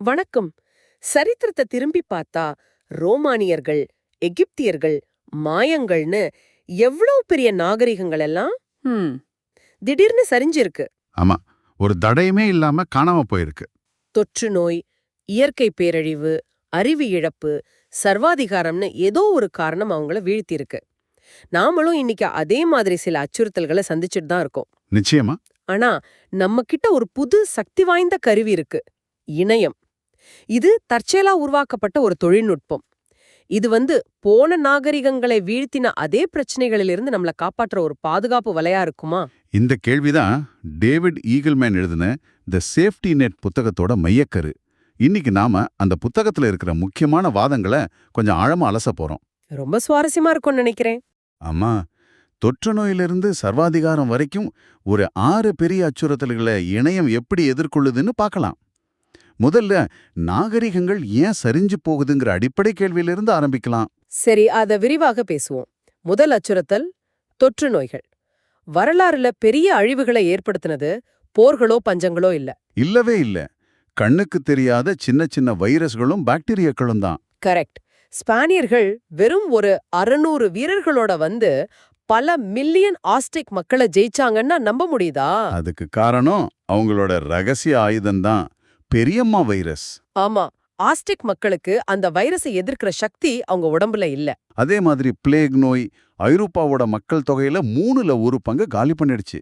வணக்கம். சரித்திரத்தை திரும்பி பார்த்தா ரோமானியர்கள் எகிப்தியர்கள் மாயங்கள்னு எவ்வளவு பெரிய நாகரிகங்கள் எல்லாம்? ஹம், திடீர்னு சரிஞ்சிருக்கு. ஆமா. ஒரு தடையுமே இல்லாம காணாம போயிருக்கு. தொற்று நோய் இயற்கை பேரழிவு அறிவு இழப்பு சர்வாதிகாரம்னு ஏதோ ஒரு காரணம் அவங்கள வீழ்த்தியிருக்கு. நாமளும் இன்னைக்கு அதே மாதிரி சில அச்சுறுத்தல்களை சந்திச்சுட்டு தான் இருக்கோம். நிச்சயமா. ஆனா நம்ம கிட்ட ஒரு புது சக்தி வாய்ந்த கருவி இருக்கு. இணையம். இது தற்செயலா உருவாக்கப்பட்ட ஒரு தொழில்நுட்பம். இது வந்து போன நாகரிகங்களை வீழ்த்தின அதே பிரச்சனைகளிலிருந்து நம்மள காப்பாற்ற ஒரு பாதுகாப்பு வலையா இருக்குமா? இந்த கேள்விதான் டேவிட் ஈகிள்மேன் எழுதின த சேஃப்டி நெட் புத்தகத்தோட மையக்கரு. இன்னைக்கு நாம அந்த புத்தகத்துல இருக்கிற முக்கியமான வாதங்களை கொஞ்சம் ஆழமா அலச போறோம். ரொம்ப சுவாரஸ்யமா இருக்கும்னு நினைக்கிறேன். ஆமா. தொற்று நோயிலிருந்து சர்வாதிகாரம் வரைக்கும் ஒரு ஆறு பெரிய அச்சுறுத்தல்களை இணையம் எப்படி எதிர்கொள்ளுதுன்னு பார்க்கலாம். முதல்ல நாகரிகங்கள் ஏன் சரிஞ்சு போகுதுங்கிற அடிப்படை கேள்வியிலிருந்து ஆரம்பிக்கலாம். சரி அத விரிவாக பேசுவோம். முதல் அச்சுறுத்தல் தொற்று நோய்கள். வரலாறுல பெரிய அழிவுகளை ஏற்படுத்தினது போர்களோ பஞ்சங்களோ இல்ல. இல்லவே இல்ல. கண்ணுக்கு தெரியாத சின்ன சின்ன வைரஸ்களும் பாக்டீரியாக்களும் தான். கரெக்ட். ஸ்பானியர்கள் வெறும் ஒரு அறுநூறு வீரர்களோட வந்து பல மில்லியன் ஆஸ்டிக் மக்களை ஜெயிச்சாங்கன்னா நம்ப முடியுதா? அதுக்கு காரணம் அவங்களோட ரகசிய ஆயுதம்தான் பெரியம்மா வைரஸ் ஆமா ஆஸ்டிக் மக்களுக்கு அந்த வைரஸை எதிர்க்கிற சக்தி அவங்க உடம்புல இல்ல. அதே மாதிரி பிளேக் நோய் ஐரோப்பாவோட மக்கள் தொகையில மூணுல ஒரு பங்கு காலி பண்ணிடுச்சு.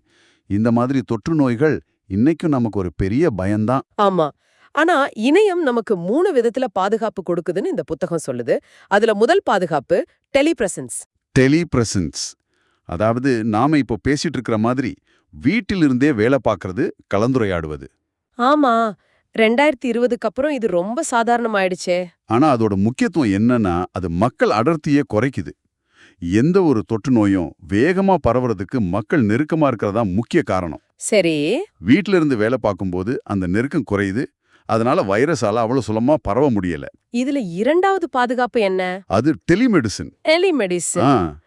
இந்த மாதிரி தொற்று நோய்கள் இன்னைக்கும் நமக்கு ஒரு பெரிய பயம்தான். ஆமா ஆனா இணையம் நமக்கு மூணு விதத்துல பாதுகாப்பு கொடுக்குதுன்னு இந்த புத்தகம் சொல்லுது. அதுல முதல் பாதுகாப்பு டெலிபிரசன்ஸ் டெலிபிரசன்ஸ் அதாவது நாம இப்போ பேசிட்டு இருக்கிற மாதிரி வீட்டிலிருந்தே வேலை பார்க்கறது கலந்துரையாடுவது. ஆமா ரெண்டாயிரத்தி இருபதுக்கு அப்புறம் இது ரொம்ப சாதாரணமாயிடுச்சே. ஆனா அதோட முக்கியத்துவம் என்னன்னா அது மக்கள் அடர்த்தியே குறைக்குது. எந்த ஒரு தொற்று நோயும் வேகமா பரவுறதுக்கு மக்கள் நெருக்கமா இருக்கிறதா முக்கிய காரணம். சரி. வீட்ல இருந்து வேலை பார்க்கும்போது அந்த நெருக்கம் குறையுது. அதனால வைரஸால அவ்வளவு சுலமா பரவ முடியல. இதுல இரண்டாவது பாதுகாப்பு என்ன? அது டெலிமெடிசின். எலிமெடிசன் ஆ.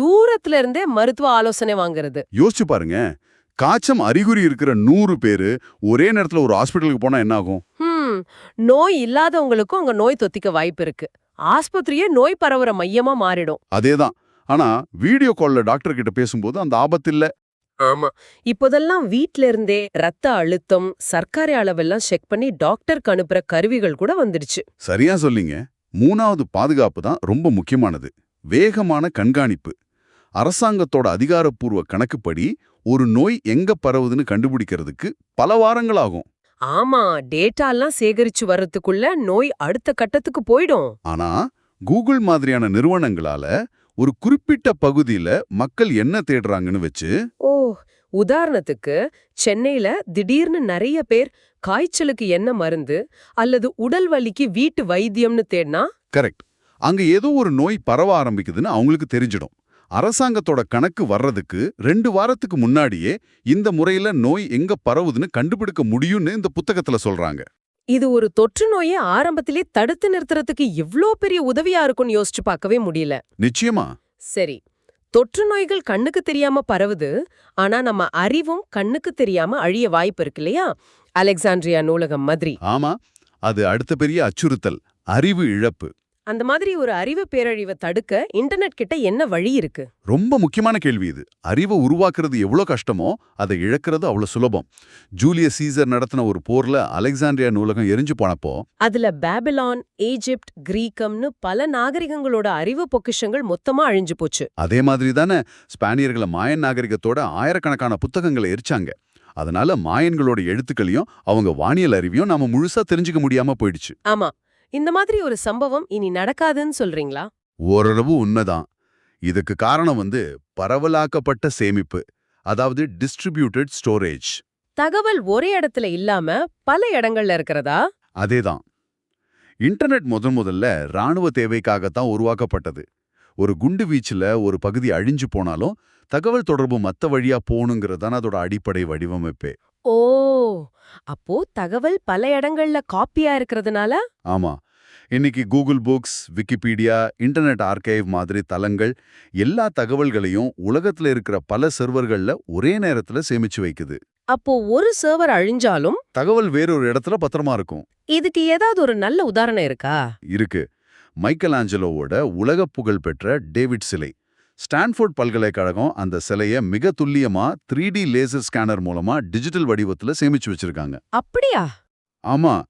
தூரத்துல இருந்தே மருத்துவ ஆலோசனை வாங்குறது. யோசிச்சு பாருங்க. காய்ச்சம் அறிகுறி இருக்கிற நூறு பேரு ஒரே நேரத்துல ஒரு ஹாஸ்பிட்டலுக்கு போனா என்ன ஆகும் ஹம். நோய் இல்லாதவங்களுக்கும் அங்க நோய் தொத்திக்க வாய்ப்பு இருக்கு. ஆஸ்பத்திரியே நோய் பரவுற மையமா மாறிடும். அதேதான். ஆனா வீடியோ கால்ல டாக்டர் கிட்ட பேசும்போது அந்த ஆபத்து இல்ல. ஆமா. இப்போதெல்லாம் வீட்ல இருந்தே ரத்த அழுத்தம் சர்க்கரை அளவெல்லாம் செக் பண்ணி டாக்டருக்கு அனுப்புற கருவிகள் கூட வந்துடுச்சு. சரியா சொல்லிங்க. மூணாவது பாதுகாப்பு தான் ரொம்ப முக்கியமானது. வேகமான கண்காணிப்பு. அரசாங்கத்தோட அதிகாரப்பூர்வ கணக்குப்படி ஒரு நோய் எங்க பரவுதுன்னு கண்டுபிடிக்கிறதுக்கு பல வாரங்கள் ஆகும் ஆமா டேட்டாலாம் சேகரிச்சு வர்றதுக்குள்ள நோய் அடுத்த கட்டத்துக்கு போயிடும். ஆனா கூகுள் மாதிரியான நிறுவனங்களால ஒரு குறிப்பிட்ட பகுதியில மக்கள் என்ன தேடுறாங்கன்னு வச்சு ஓ உதாரணத்துக்கு சென்னையில திடீர்னு நிறைய பேர் காய்ச்சலுக்கு என்ன மருந்து அல்லது உடல் வலிக்கு வீட்டு வைத்தியம்னு தேடினா? கரெக்ட். அங்க ஏதோ ஒரு நோய் பரவ ஆரம்பிக்குதுன்னு அவங்களுக்கு தெரிஞ்சிடும். அரசாங்கத்தோட கணக்கு வர்றதுக்கு ரெண்டு வாரத்துக்கு முன்னாடியே இந்த முறையில நோய் எங்க பரவுதுன்னு கண்டுபிடிக்க முடியும்னு இந்த புத்தகத்துல சொல்றாங்க. இது ஒரு தொற்று நோயை ஆரம்பத்திலே தடுத்து நிறுத்துறதுக்கு இவ்ளோ பெரிய உதவியா இருக்கும்னு யோசிச்சு பார்க்கவே முடியல. நிச்சயமா. சரி தொற்று நோய்கள் கண்ணுக்கு தெரியாம பரவுது ஆனா நம்ம அறிவும் கண்ணுக்கு தெரியாம அழிய வாய்ப்பு இருக்கு இல்லையா? அலெக்சாண்ட்ரியா நூலகம் மாதிரி. ஆமா அது அடுத்த பெரிய அச்சுறுத்தல் அறிவு இழப்பு. அந்த மாதிரி ஒரு அறிவு பேரழிவை தடுக்க இன்டர்நெட் கிட்ட என்ன வழி இருக்கு? ரொம்ப முக்கியமான கேள்வி இது. அறிவை உருவாக்குறது எவ்வளோ கஷ்டமோ அதை இழக்கிறது அவ்வளோ சுலபம். ஜூலியஸ் சீசர் நடத்தின ஒரு போர்ல அலெக்சாண்ட்ரியா நூலகம் எரிஞ்சு போனப்போ அதுல பாபிலான் ஈஜிப்ட் கிரீக்கம்னு பல நாகரிகங்களோட அறிவு பொக்கிஷங்கள் மொத்தமா அழிஞ்சு போச்சு. அதே மாதிரி தானே ஸ்பானியர்களை மாயன் நாகரிகத்தோட ஆயிரக்கணக்கான புத்தகங்களை எரிச்சாங்க. அதனால மாயன்களோட எழுத்துக்களையும் அவங்க வானியல் அறிவையும் நாம முழுசா தெரிஞ்சுக்க முடியாம போயிடுச்சு. ஆமா இந்த மாதிரி ஒரு சம்பவம் இனி நடக்காதுன்னு சொல்றீங்களா? ஓரளவு உண்மைதான். இதுக்கு காரணம் வந்து பரவலாக்கப்பட்ட சேமிப்பு அதாவது டிஸ்ட்ரிபியூட்டட் ஸ்டோரேஜ் தகவல் ஒரே இடத்துல இல்லாம பல இடங்கள்ல இருக்கிறதா? அதேதான். இன்டர்நெட் முதன் முதல்ல ராணுவ தேவைக்காகத்தான் உருவாக்கப்பட்டது. ஒரு குண்டு வீச்சுல ஒரு பகுதி அழிஞ்சு போனாலும் தகவல் தொடர்பு மத்த வழியா போகணுங்கிறதான அதோட அடிப்படை வடிவமைப்பே. ஓ அப்போ தகவல் பல இடங்கள்ல காப்பியா இருக்கிறதுனால? ஆமா. இன்னைக்கு Google books Wikipedia internet archive மாதிரி தளங்கள் எல்லா தகவல்களையும் உலகத்துல இருக்கிற பல சர்வர்கள்ல ஒரே நேரத்துல சேமிச்சு வைக்குது. அப்போ ஒரு சர்வர் அழிஞ்சாலும் தகவல் வேறொரு இடத்துல பத்திரமா இருக்கும். இதுக்கு ஏதாவது ஒரு நல்ல உதாரணம் இருக்கா? இருக்கு. மைக்கேல் ஆஞ்சலோவோட உலக புகழ்பெற்ற டேவிட் சிலை. ஸ்டான்ஃபோர்ட் பல்கலைக்கழகம் அந்த சிலைய மிக துல்லியமா த்ரீ டி லேசர் ஸ்கேனர் மூலமா டிஜிட்டல் வடிவத்துல சேமிச்சு வச்சிருக்காங்க. அப்படியா? ஆமா.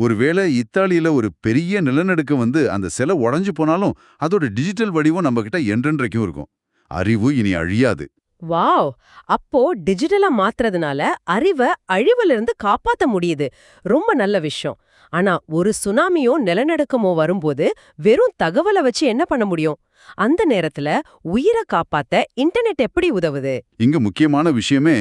ஒருவேளை இத்தாலியில ஒரு பெரிய நிலநடுக்கம் வந்து அந்த சிலை உடைஞ்சு போனாலும் அதோட டிஜிட்டல் வடிவம் நம்ம கிட்ட என்றென்றைக்கும் இருக்கும். அறிவு இனி அழியாது. வாவ்! அப்போ டிஜிட்டலா மாத்துறதுனால அறிவை அழிவுல இருந்து காப்பாத்த முடியுது. ரொம்ப நல்ல விஷயம். ஆனா ஒரு சுனாமியோ நிலநடுக்கமோ வரும்போது வெறும் தகவலை வச்சு என்ன பண்ண முடியும்? அந்த நேரத்துல உயிரை காப்பாத்த இன்டர்நெட் எப்படி உதவுது? இங்க முக்கியமான விஷயமே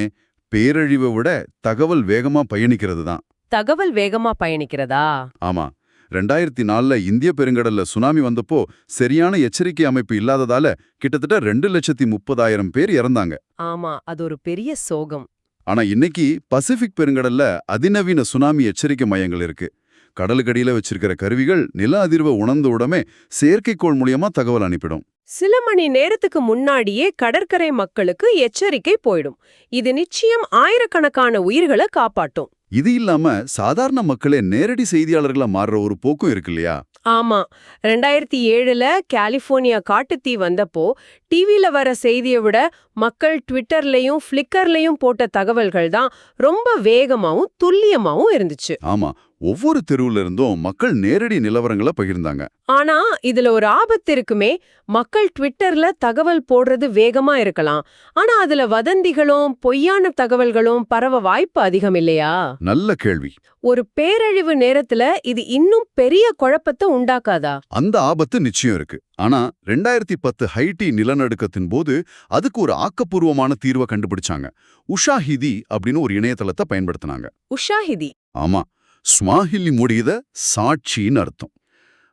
பேரழிவை விட தகவல் வேகமா பயணிக்கிறது தான் தகவல் வேகமா பயணிக்கிறதா? ஆமா. ரெண்டாயிரத்தி நாலுல இந்திய பெருங்கடல்ல சுனாமி வந்தப்போ சரியான எச்சரிக்கை அமைப்பு இல்லாததால கிட்டத்தட்ட ரெண்டு லட்சத்தி முப்பதாயிரம் பேர் இறந்தாங்க. ஆமா அது ஒரு பெரிய சோகம். ஆனா இன்னைக்கு பசிபிக் பெருங்கடல்ல அதிநவீன சுனாமி எச்சரிக்கை மையங்கள் இருக்கு. கடலுக்கடியில வச்சிருக்கிற கருவிகள் நில அதிர்வை உணர்ந்த உடனே செயற்கைக்கோள் மூலியமா தகவல் அனுப்பிடும். சில மணி நேரத்துக்கு முன்னாடியே கடற்கரை மக்களுக்கு எச்சரிக்கை போயிடும். இது நிச்சயம் ஆயிரக்கணக்கான உயிர்களை காப்பாட்டும் இது இல்லாம சாதாரண மக்களே நேரடி செய்தியாளர்களா மாறுற ஒரு போக்கும் இருக்கு இல்லையா? ஆமா. ரெண்டாயிரத்தி ஏழுல கலிபோர்னியா காட்டுத்தீ வந்தப்போ டிவில வர செய்தியை விட மக்கள் ட்விட்டர்லயும் ஃப்ளிக்கர்லயும் போட்ட தகவல்கள் தான் ரொம்ப வேகமாவும் துல்லியமாவும் இருந்துச்சு. ஆமா. ஒவ்வொரு தெருவுல இருந்தும் மக்கள் நேரடி நிலவரங்களை பகிர்ந்தாங்க. ஆனா இதுல ஒரு ஆபத்து இருக்குமே. மக்கள் ட்விட்டர்ல தகவல் போடுறது வேகமா இருக்கலாம். ஆனா அதுல வதந்திகளும் பொய்யான தகவல்களும் பரவ வாய்ப்பு அதிகம் இல்லையா? நல்ல கேள்வி. ஒரு பேரழிவு நேரத்துல இது இன்னும் பெரிய குழப்பத்தை உண்டாக்காதா? அந்த ஆபத்து நிச்சயம் இருக்கு. ஆனா ரெண்டாயிரத்தி பத்து ஹைட்டி நிலநடுக்கத்தின் போது அதுக்கு ஒரு ஆக்கப்பூர்வமான தீர்வை கண்டுபிடிச்சாங்க. உஷாஹிதி அப்படின்னு ஒரு இணையதளத்தை பயன்படுத்தினாங்க. உஷாஹிதி. ஆமா. ஸ்வாஹிலி முடியத சாட்சின்னு அர்த்தம்.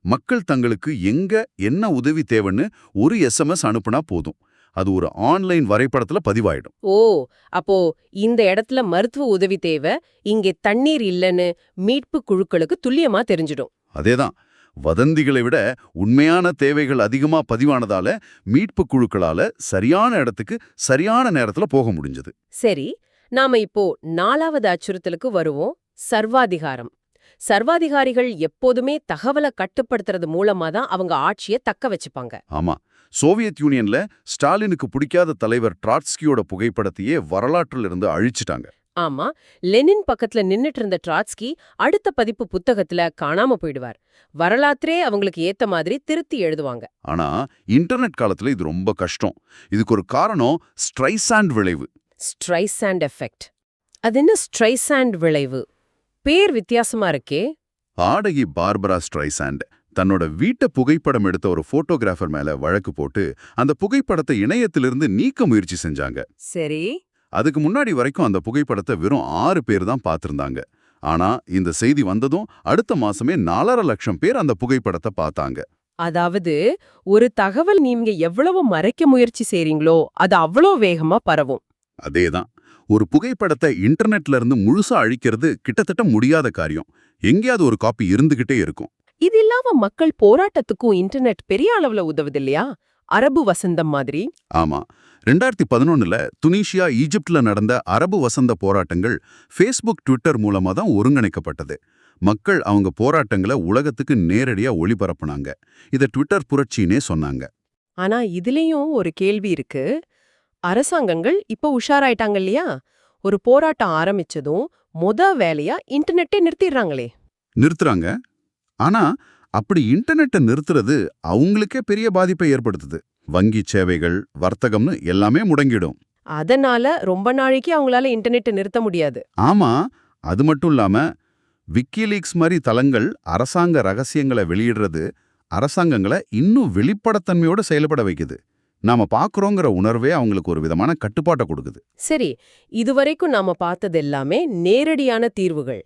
மக்கள் தங்களுக்கு எங்க என்ன உதவி தேவைன்னு ஒரு எஸ்எம்எஸ் அனுப்புனா போதும். அது ஒரு ஆன்லைன் வரைபடத்துல பதிவாயிடும். ஓ அப்போ இந்த இடத்துல மருத்துவ உதவி தேவை இங்கே தண்ணீர் இல்லைன்னு மீட்பு குழுக்களுக்கு துல்லியமா தெரிஞ்சிடும். அதேதான். வதந்திகளை விட உண்மையான தேவைகள் அதிகமா பதிவானதால மீட்பு குழுக்களால சரியான இடத்துக்கு சரியான நேரத்துல போக முடிஞ்சது. சரி நாம இப்போ நாலாவது அச்சுறுத்தலுக்கு வருவோம். சர்வாதிகாரம். சர்வாதிகாரிகள் எப்போதுமே தகவலை கட்டுப்படுத்துறது மூலமா தான் அவங்க ஆட்சியை தக்க வச்சுப்பாங்க. ஆமா. சோவியத் யூனியன்ல ஸ்டாலினுக்கு பிடிக்காத தலைவர் ட்ராட்ஸ்கியோட புகைப்படத்தையே வரலாற்றில் இருந்து அழிச்சிட்டாங்க. ஆமா. லெனின் பக்கத்துல நின்னுட்டு இருந்த ட்ராட்ஸ்கி அடுத்த பதிப்பு புத்தகத்துல காணாம போயிடுவார். வரலாற்றே அவங்களுக்கு ஏத்த மாதிரி திருத்தி எழுதுவாங்க. ஆனா இன்டர்நெட் காலத்துல இது ரொம்ப கஷ்டம். இதுக்கு ஒரு காரணம் ஸ்ட்ரைசாண்ட் விளைவு. Streisand effect. அது என்ன ஸ்ட்ரைசாண்ட் விளைவு? பேர் வித்தியாசமா இருக்கே. ஆடகி பார்பரா ஸ்ட்ரைசாண்ட் தன்னோட வீட்டை புகைப்படம் எடுத்த ஒரு போட்டோகிராஃபர் மேல வழக்கு போட்டு அந்த புகைப்படத்தை இணையத்திலிருந்து நீக்க முயற்சி செஞ்சாங்க. சரி. அதுக்கு முன்னாடி வரைக்கும் அந்த புகைப்படத்தை வெறும் ஆறு பேர் தான் பார்த்திருந்தாங்க. ஆனா இந்த செய்தி வந்ததும் அடுத்த மாசமே நாலரை லட்சம் பேர் அந்த புகைப்படத்தை பார்த்தாங்க. அதாவது ஒரு தகவல் நீங்க எவ்வளவு மறைக்க முயற்சி செய்றீங்களோ அது அவ்வளோ வேகமா பரவும். அதேதான். ஒரு புகைப்படத்தை இன்டர்நெட்ல இருந்து முழுசா அழிக்கிறது கிட்டத்தட்ட முடியாத காரியம். எங்கேயாவது ஒரு காப்பி இருந்துகிட்டே இருக்கும். இது இல்லாம மக்கள் போராட்டத்துக்கும் இன்டர்நெட் பெரிய அளவுல உதவுது இல்லையா? அரபு வசந்தம் மாதிரி. ஆமா. ரெண்டாயிரத்தி பதினொன்னுல துனிஷியா ஈஜிப்ட்ல நடந்த அரபு வசந்த போராட்டங்கள் ஃபேஸ்புக் ட்விட்டர் மூலமா தான் ஒருங்கிணைக்கப்பட்டது. மக்கள் அவங்க போராட்டங்களை உலகத்துக்கு நேரடியா ஒளிபரப்புனாங்க. இதை ட்விட்டர் புரட்சின்னே சொன்னாங்க. ஆனா இதுலயும் ஒரு கேள்வி இருக்கு. அரசாங்கங்கள் இப்ப உஷாராயிட்டாங்க இல்லையா? ஒரு போராட்டம் ஆரம்பிச்சதும் மொத வேலையா இன்டர்நெட்டே நிறுத்திடுறாங்களே. நிறுத்துறாங்க. ஆனா அப்படி இன்டர்நெட்டை நிறுத்துறது அவங்களுக்கே பெரிய பாதிப்பை ஏற்படுத்துது. வங்கி சேவைகள் வர்த்தகம்னு எல்லாமே முடங்கிடும். அதனால ரொம்ப நாளைக்கு அவங்களால இன்டர்நெட்டை நிறுத்த முடியாது. ஆமா அது மட்டும் இல்லாம விக்கிலீக்ஸ் மாதிரி தளங்கள் அரசாங்க ரகசியங்களை வெளியிடுறது அரசாங்கங்களை இன்னும் வெளிப்படத்தன்மையோட செயல்பட வைக்குது. நாம பாக்குறோங்கிற உணர்வே அவங்களுக்கு ஒரு விதமான கட்டுப்பாட்டை கொடுக்குது. சரி இதுவரைக்கும் நாம பார்த்தது எல்லாமே நேரடியான தீர்வுகள்.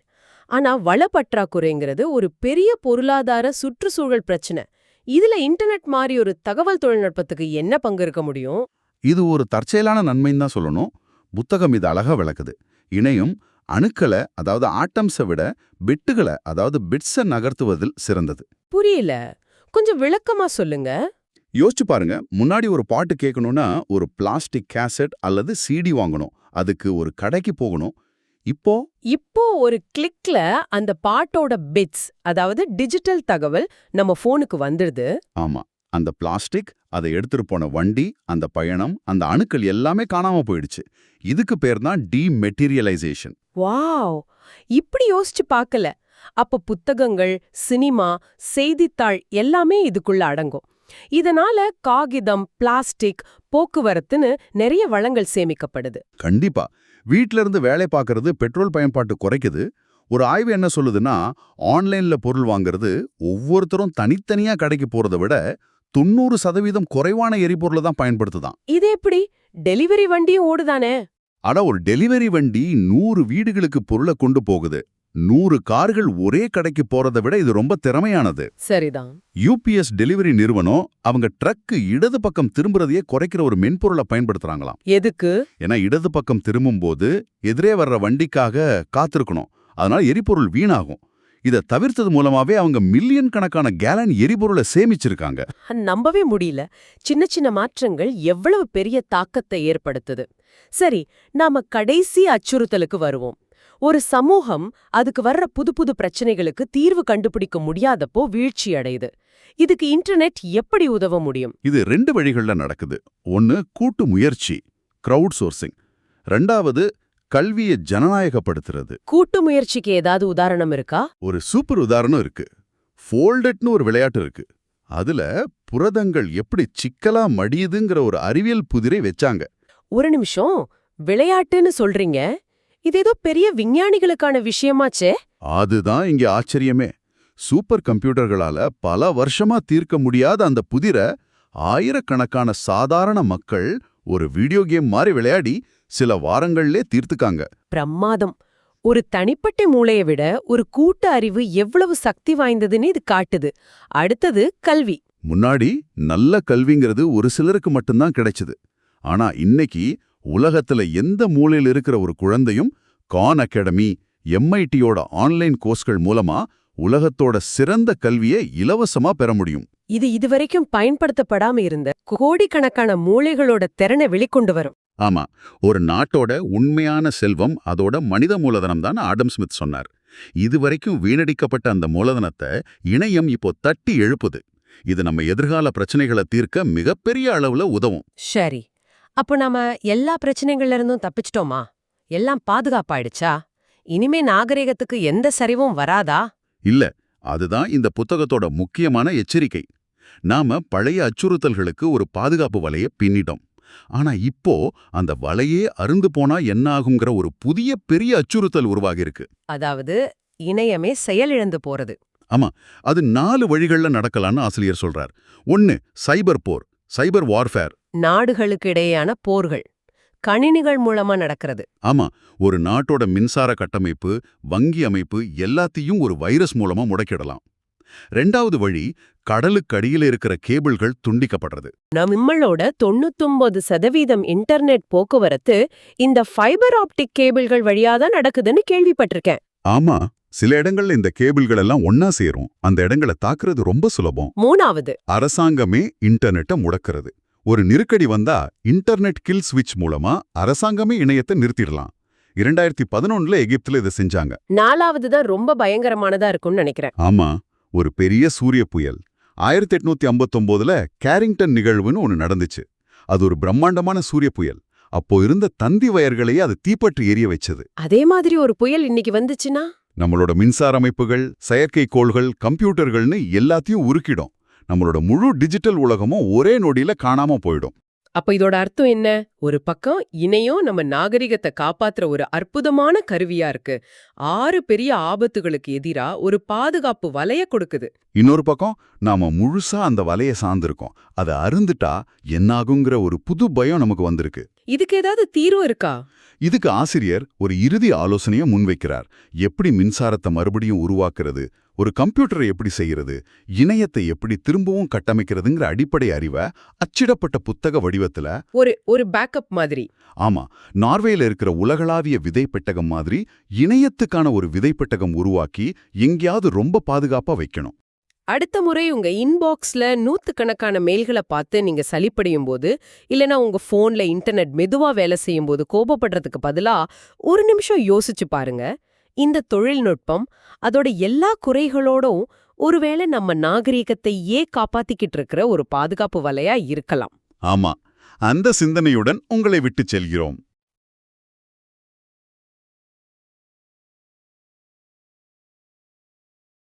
ஆனா வளப்பற்றாக்குறைங்கிறது ஒரு பெரிய பொருளாதார சுற்றுச்சூழல் பிரச்சனை. இதுல இன்டர்நெட் மாதிரி ஒரு தகவல் தொழில்நுட்பத்துக்கு என்ன பங்கு இருக்க முடியும்? இது ஒரு தற்செயலான நன்மைன்னு தான் சொல்லணும். புத்தகம் இது அழகா விளக்குது. இணையம் அணுக்களை அதாவது ஆட்டம்ஸை விட பிட்டுகளை அதாவது பிட்ஸை நகர்த்துவதில் சிறந்தது. புரியல. கொஞ்சம் விளக்கமா சொல்லுங்க. யோசிச்சு பாருங்க. முன்னாடி ஒரு பாட்டு கேட்கணும்னா ஒரு பிளாஸ்டிக் கேசட் அல்லது சிடி வாங்கணும். அதுக்கு ஒரு கடைக்கு போகணும். இப்போ இப்போ ஒரு கிளிக்ல அந்த பாட்டோட பிட்ஸ் அதாவது டிஜிட்டல் தகவல் நம்ம போனுக்கு வந்துடுது ஆமா. அந்த பிளாஸ்டிக் அதை எடுத்துட்டு போன வண்டி அந்த பயணம் அந்த அணுக்கள் எல்லாமே காணாம போயிடுச்சு. இதுக்கு பேர் தான் டீமெட்டீரியலைசேஷன். வாவ்! இப்படி யோசிச்சு பார்க்கல அப்ப புத்தகங்கள் சினிமா செய்தித்தாள் எல்லாமே இதுக்குள்ள அடங்கும். இதனால காகிதம் பிளாஸ்டிக் போக்குவரத்துன்னு நிறைய வளங்கள் சேமிக்கப்படுது. கண்டிப்பா. வீட்ல இருந்து வேலை பார்க்கறது பெட்ரோல் பயன்பாட்டு குறைக்குது. ஒரு ஆய்வு என்ன சொல்லுதுன்னா ஆன்லைன்ல பொருள் வாங்குறது ஒவ்வொருத்தரும் தனித்தனியா கடைக்கு போறதை விட தொண்ணூறு சதவீதம் குறைவான எரிபொருளை தான் பயன்படுத்துதான். இது எப்படி? டெலிவரி வண்டியும் ஓடுதானே? அட ஒரு டெலிவரி வண்டி நூறு வீடுகளுக்கு பொருளை கொண்டு போகுது. நூறு கார்கள் ஒரே கடைக்கு போறதை விட இது ரொம்ப திறமையானது. சரிதான். யூபிஎஸ் டெலிவரி நிறுவனம் அவங்க ட்ரக்கு இடது பக்கம் திரும்புறதையே குறைக்கிற ஒரு மென்பொருளை பயன்படுத்துறாங்களாம். எதுக்கு? ஏன்னா இடது பக்கம் திரும்பும்போது எதிரே வர்ற வண்டிக்காக காத்திருக்கணும். அதனால எரிபொருள் வீணாகும். இதை தவிர்த்தது மூலமாவே அவங்க மில்லியன் கணக்கான கேலன் எரிபொருளை சேமிச்சிருக்காங்க. நம்பவே முடியல. சின்ன சின்ன மாற்றங்கள் எவ்வளவு பெரிய தாக்கத்தை ஏற்படுத்துது. சரி நாம கடைசி அச்சுறுத்தலுக்கு வருவோம். ஒரு சமூகம் அதுக்கு வர்ற புது புது பிரச்சனைகளுக்கு தீர்வு கண்டுபிடிக்க முடியாதப்போ வீழ்ச்சி அடையுது. இதுக்கு இன்டர்நெட் எப்படி உதவ முடியும்? இது ரெண்டு வழிகள்ல நடக்குது. ஒன்னு கூட்டு முயற்சி கிரவுட் சோர்சிங் ரெண்டாவது கல்வியை ஜனநாயகப்படுத்துறது. கூட்டு முயற்சிக்கு ஏதாவது உதாரணம் இருக்கா? ஒரு சூப்பர் உதாரணம் இருக்கு. ஃபோல்டட்னு ஒரு விளையாட்டு இருக்கு. அதுல புரதங்கள் எப்படி சிக்கலா மடியுதுங்கிற ஒரு அறிவியல் புதிரை வச்சாங்க. ஒரு நிமிஷம் விளையாட்டுன்னு சொல்றீங்க. இது ஏதோ பெரிய விஞ்ஞானிகளுக்கான விஷயமாச்சே? அதுதான் இங்க ஆச்சரியமே. சூப்பர் கம்ப்யூட்டர்களால பல வருஷமா தீர்க்க முடியாத அந்த புதிரை ஆயிரக்கணக்கான சாதாரண மக்கள் ஒரு வீடியோ கேம் மாதிரி விளையாடி சில வாரங்கள்லே தீர்த்துக்காங்க. பிரமாதம் ஒரு தனிப்பட்ட மூளையை விட ஒரு கூட்டு அறிவு எவ்வளவு சக்தி வாய்ந்ததுன்னு இது காட்டுது. அடுத்தது கல்வி. முன்னாடி நல்ல கல்விங்கிறது ஒரு சிலருக்கு மட்டும்தான் கிடைச்சது. ஆனா இன்னைக்கு உலகத்துல எந்த மூலையில் இருக்கிற ஒரு குழந்தையும் கான் அகாடமி எம்ஐடியோட ஆன்லைன் கோர்ஸ்கள் மூலமா உலகத்தோட சிறந்த கல்வியை இலவசமா பெற முடியும். இது இதுவரைக்கும் பயன்படுத்தப்படாம இருந்த கோடிக்கணக்கான மூளைகளோட திறனை வெளிக்கொண்டு வரும். ஆமா ஒரு நாட்டோட உண்மையான செல்வம் அதோட மனித மூலதனம் தான் ஆடம் ஸ்மித் சொன்னார். இதுவரைக்கும் வீணடிக்கப்பட்ட அந்த மூலதனத்தை இணையம் இப்போ தட்டி எழுப்புது. இது நம்ம எதிர்கால பிரச்சனைகளை தீர்க்க மிகப்பெரிய அளவுல உதவும். சரி அப்போ நாம எல்லா பிரச்சனைகள்ல இருந்தும் தப்பிச்சிட்டோமா? எல்லாம் பாதுகாப்பாயிடுச்சா? இனிமே நாகரிகத்துக்கு எந்த சரிவும் வராதா? இல்ல அதுதான் இந்த புத்தகத்தோட முக்கியமான எச்சரிக்கை. நாம பழைய அச்சுறுத்தல்களுக்கு ஒரு பாதுகாப்பு வலைய பின்னிட்டோம். ஆனா இப்போ அந்த வலையே அருந்து போனா என்ன ஆகுங்கிற ஒரு புதிய பெரிய அச்சுறுத்தல் உருவாகியிருக்கு. அதாவது இணையமே செயலிழந்து போறது. அது நாலு வழிகள்ல நடக்கலாம்னு ஆசிரியர் சொல்றார். ஒன்னு சைபர் போர் சைபர் வார்ஃபேர். நாடுகளுக்கு இடையேயான போர்கள் கணினிகள் மூலமா நடக்கிறது. ஆமா ஒரு நாட்டோட மின்சார கட்டமைப்பு வங்கி அமைப்பு எல்லாத்தையும் ஒரு வைரஸ் மூலமா முடக்கிடலாம். ரெண்டாவது வழி கடலுக்கு அடியில இருக்கிற கேபிள்கள் துண்டிக்கப்படுறது. நம்மளோட தொண்ணூத்தொன்பது சதவீதம் இன்டர்நெட் போக்குவரத்து இந்த ஃபைபர் ஆப்டிக் கேபிள்கள் வழியாதான் நடக்குதுன்னு கேள்விப்பட்டிருக்கேன். ஆமா சில இடங்கள்ல இந்த கேபிள்கள் எல்லாம் ஒன்னா சேரும். அந்த இடங்களை தாக்குறது ரொம்ப சுலபம். மூணாவது. அரசாங்கமே இன்டர்நெட்டை முடக்கிறது. ஒரு நெருக்கடி வந்தா இன்டர்நெட் கில் ஸ்விட்ச் மூலமா அரசாங்கமே இணையத்தை நிறுத்திடலாம். இரண்டாயிரத்தி பதினொன்னுல எகிப்துல இதை செஞ்சாங்க. நாலாவது தான் ரொம்ப பயங்கரமானதா இருக்கும்னு நினைக்கிறேன். ஆமா ஒரு பெரிய சூரிய புயல். ஆயிரத்தி எட்நூத்தி ஐம்பத்தொம்போதுல கேரிங்டன் நிகழ்வுன்னு ஒன்று நடந்துச்சு. அது ஒரு பிரம்மாண்டமான சூரிய புயல். அப்போ இருந்த தந்தி வயர்களையே அது தீப்பற்றி எரிய வச்சது. அதே மாதிரி ஒரு புயல் இன்னைக்கு வந்துச்சுன்னா? நம்மளோட மின்சார அமைப்புகள் செயற்கைக்கோள்கள் கம்ப்யூட்டர்கள்னு எல்லாத்தையும் உருக்கிடும். நம்மளோட முழு டிஜிட்டல் உலகமும் ஒரே நொடியில காணாம போயிடும். அப்ப இதோட அர்த்தம் என்ன? ஒரு பக்கம் இணையம் நம்ம நாகரிகத்தை காப்பாத்துற ஒரு அற்புதமான கருவியா இருக்கு. ஆறு பெரிய ஆபத்துகளுக்கு எதிரா ஒரு பாதுகாப்பு வலைய கொடுக்குது. இன்னொரு பக்கம் நாம முழுசா அந்த வலைய சார்ந்திருக்கோம். அதை அருந்துட்டா என்னாகுங்கிற ஒரு புது பயம் நமக்கு வந்திருக்கு. இதுக்கு ஏதாவது தீர்வு இருக்கா? இதுக்கு ஆசிரியர் ஒரு இறுதி ஆலோசனையை முன்வைக்கிறார். எப்படி மின்சாரத்தை மறுபடியும் உருவாக்குறது? ஒரு கம்ப்யூட்டரை எப்படி செய்யறது இணையத்தை எப்படி திரும்பவும் கட்டமைக்கிறதுங்கிற அடிப்படை அறிவை அச்சிடப்பட்ட புத்தக வடிவத்துல ஒரு ஒரு பேக்கப் மாதிரி. ஆமா நார்வேல இருக்கிற உலகளாவிய விதை பெட்டகம் மாதிரி இணையத்துக்கான ஒரு விதை பெட்டகம் உருவாக்கி எங்கேயாவது ரொம்ப பாதுகாப்பா வைக்கணும். அடுத்த முறை உங்க இன்பாக்ஸ்ல நூத்துக்கணக்கான மெயில்களை பார்த்து நீங்க சலிப்படையும் போது இல்லனா உங்க போன்ல இன்டர்நெட் மெதுவா வேலை செய்யும் போது கோபப்படுறதுக்கு பதிலா ஒரு நிமிஷம் யோசிச்சு பாருங்க. இந்த தொழில்நுட்பம் அதோட எல்லா குறைகளோடும் ஒருவேளை நம்ம நாகரீகத்தையே காப்பாத்திக்கிட்டு இருக்கிற ஒரு பாதுகாப்பு வலையா இருக்கலாம். ஆமா. அந்த சிந்தனையுடன் உங்களை விட்டுச் செல்கிறோம்.